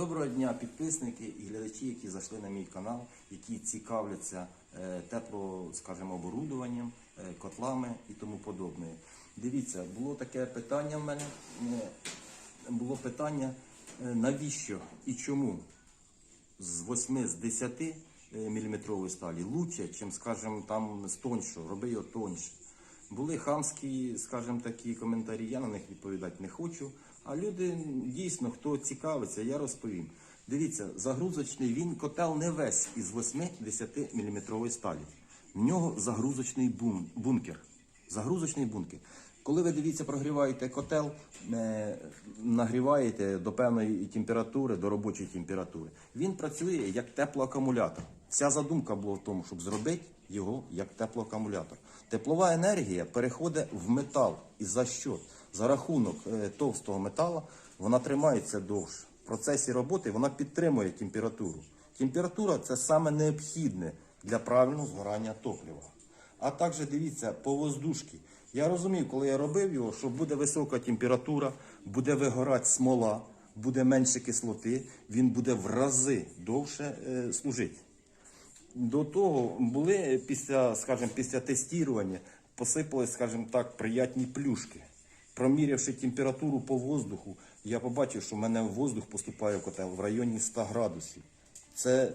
Доброго дня, підписники і глядачі, які зайшли на мій канал, які цікавляться е, тепло, скажімо, оборудуванням, е, котлами і тому подобне. Дивіться, було таке питання в мене. е, Було питання, навіщо і чому з 8 з 10 мм сталі лучше, чим, скажімо, там з тоншого, роби його тоньше. Були хамські, скажімо, такі коментарі, я на них відповідати не хочу. А люди дійсно, хто цікавиться, я розповім. Дивіться, загрузочний він котел не весь із 8-10 мм сталі. В нього загрузочний бун, бункер. Загрузочний бункер. Коли ви дивіться, прогріваєте котел, е, нагріваєте до певної температури, до робочої температури, він працює як теплоакумулятор. Вся задумка була в тому, щоб зробити його як теплоакумулятор. Теплова енергія переходить в метал. І за що? За рахунок е, товстого металу вона тримається довше. В процесі роботи вона підтримує температуру. Температура це саме необхідне для правильного згорання топлива. А також дивіться по воздушці. Я розумів, коли я робив його, що буде висока температура, буде вигорати смола, буде менше кислоти, він буде в рази довше е, служити. До того були після, скажімо, після тестування посипались, скажімо так, приятні плюшки. Промірявши температуру по воздуху, я побачив, що в мене воздух поступає в котел в районі 100 градусів. Це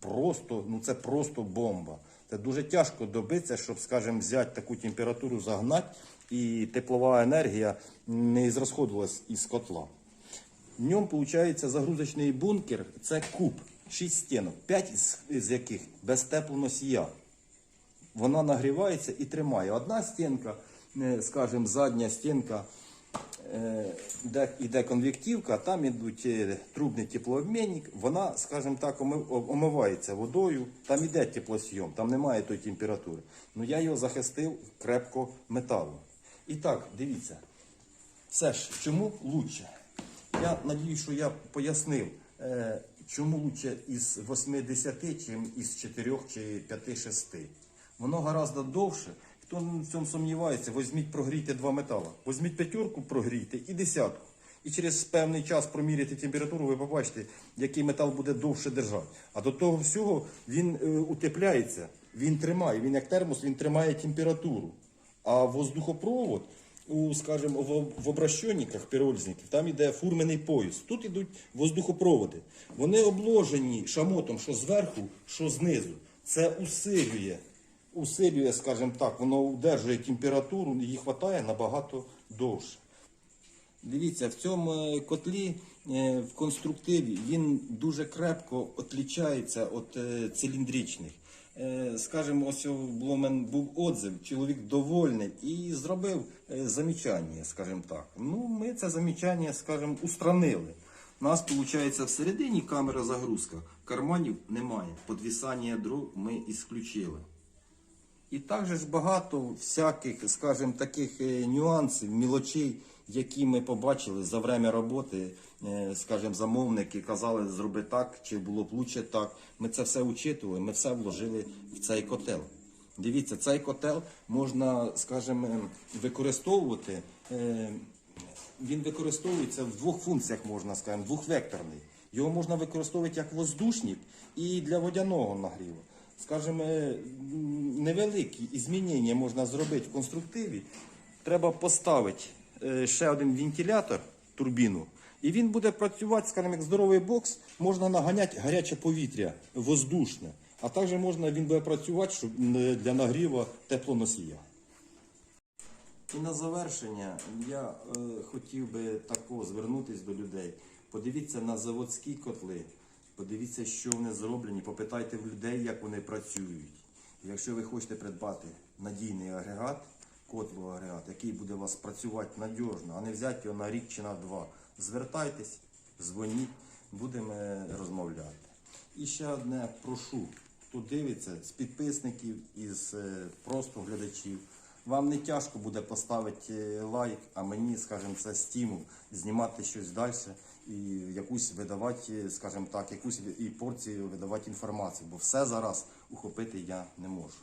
просто, ну це просто бомба. Це дуже тяжко добитися, щоб, скажімо, взяти таку температуру, загнати, і теплова енергія не зрозходилась із котла. В ньому виходить загрузочний бункер це куб, 6 стінок, 5 з, яких без теплоносія. Вона нагрівається і тримає. Одна стінка, скажімо, задня стінка, е, де йде конвективка, там ідуть е, трубний теплообмінник, вона, скажімо так, омивається водою, там іде теплосйом, там немає тої температури. Ну я його захистив крепко металом. І так, дивіться, все ж, чому лучше? Я надіюсь, що я пояснив, е, чому лучше із 80, чим із 4 чи 5, 6. Воно гораздо довше. Хто в цьому сумнівається, візьміть прогрійте два метала. Візьміть п'ятерку, прогрійте і десятку. І через певний час проміряйте температуру, ви побачите, який метал буде довше держати. А до того всього він е, утепляється, він тримає, він як термос, він тримає температуру. А воздухопровод у, скажімо, в, в обращенниках пірользників, там іде фурменний пояс. Тут ідуть воздухопроводи. Вони обложені шамотом, що зверху, що знизу. Це усилює, усилює, скажімо так, воно удержує температуру, її вистачає набагато довше. Дивіться, в цьому е, котлі е, в конструктиві він дуже крепко відрізняється від е, циліндричних. Скажімо, ось в мене був отзив, чоловік довольний і зробив замічання, скажімо так. Ну, ми це замічання, скажімо, устранили. У нас виходить всередині камера загрузка, карманів немає. Подвісання дров ми ісключили. І також ж багато всяких, скажімо, таких е, нюансів, мілочей, які ми побачили за время роботи. Е, Скажімо, замовники казали, зроби так, чи було б лучше так. Ми це все учитували, ми все вложили в цей котел. Дивіться, цей котел можна, скажімо, використовувати. е, Він використовується в двох функціях, можна сказати, двохвекторний. Його можна використовувати як воздушник і для водяного нагріву. Скажімо, е, невеликі змінення можна зробити в конструктиві. Треба поставити е, ще один вентилятор, турбіну, і він буде працювати, скажімо, як здоровий бокс, можна наганяти гаряче повітря, воздушне. А також можна він буде працювати щоб, для нагріву теплоносія. І на завершення я е, хотів би тако звернутися до людей. Подивіться на заводські котли, подивіться, що вони зроблені, попитайте в людей, як вони працюють. Якщо ви хочете придбати надійний агрегат, котловий агрегат, який буде у вас працювати надіжно, а не взяти його на рік чи на два, звертайтесь, дзвоніть, будемо розмовляти. І ще одне прошу, хто дивиться з підписників, із е, просто глядачів. Вам не тяжко буде поставити е, лайк, а мені, скажімо, це стимул знімати щось далі і якусь видавати, е, скажімо так, якусь і порцію видавати інформацію, бо все зараз ухопити я не можу.